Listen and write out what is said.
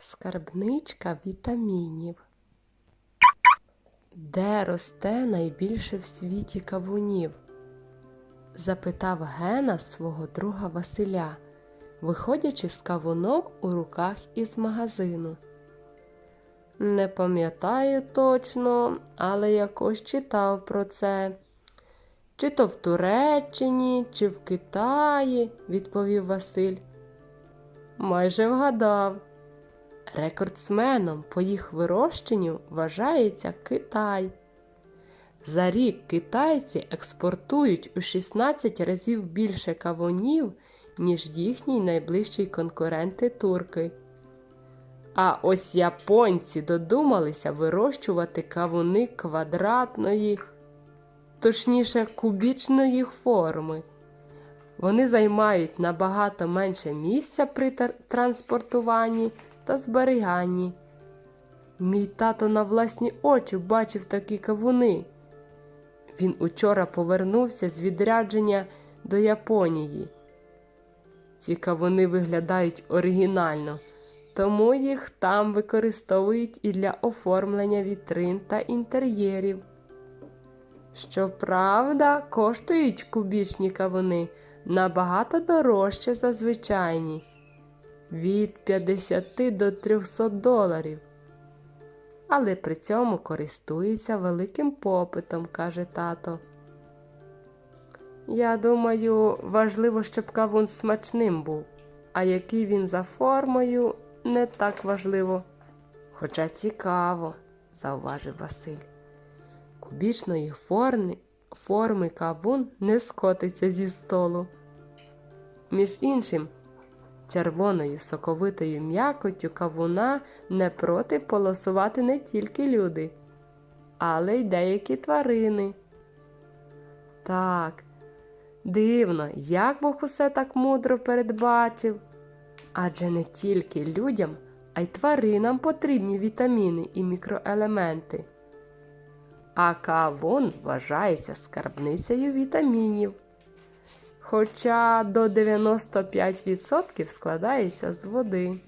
Скарбничка вітамінів. Де росте найбільше в світі кавунів? запитав Гена свого друга Василя, виходячи з кавуном у руках із магазину. Не пам'ятаю точно, але якось читав про це. Чи то в Туреччині, чи в Китаї, відповів Василь. Майже вгадав. Рекордсменом по їх вирощенню вважається Китай. За рік китайці експортують у 16 разів більше кавунів, ніж їхні найближчі конкуренти турки. А ось японці додумалися вирощувати кавуни квадратної, точніше кубічної форми. Вони займають набагато менше місця при транспортуванні та зберіганні. Мій тато на власні очі бачив такі кавуни. Він учора повернувся з відрядження до Японії. Ці кавуни виглядають оригінально, тому їх там використовують і для оформлення вітрин та інтер'єрів. Щоправда, коштують кубічні кавуни набагато дорожче за звичайні від 50 до 300 доларів. Але при цьому користується великим попитом, каже тато. Я думаю, важливо, щоб кавун смачним був, а який він за формою, не так важливо. Хоча цікаво, зауважив Василь. Кубічної форми, форми кавун не скотиться зі столу. Між іншим, червоною соковитою м'якоттю кавуна не проти полосувати не тільки люди, але й деякі тварини. Так, дивно, як Бог усе так мудро передбачив. Адже не тільки людям, а й тваринам потрібні вітаміни і мікроелементи. А кавун вважається скарбницею вітамінів. Хоча до 95% складається з води.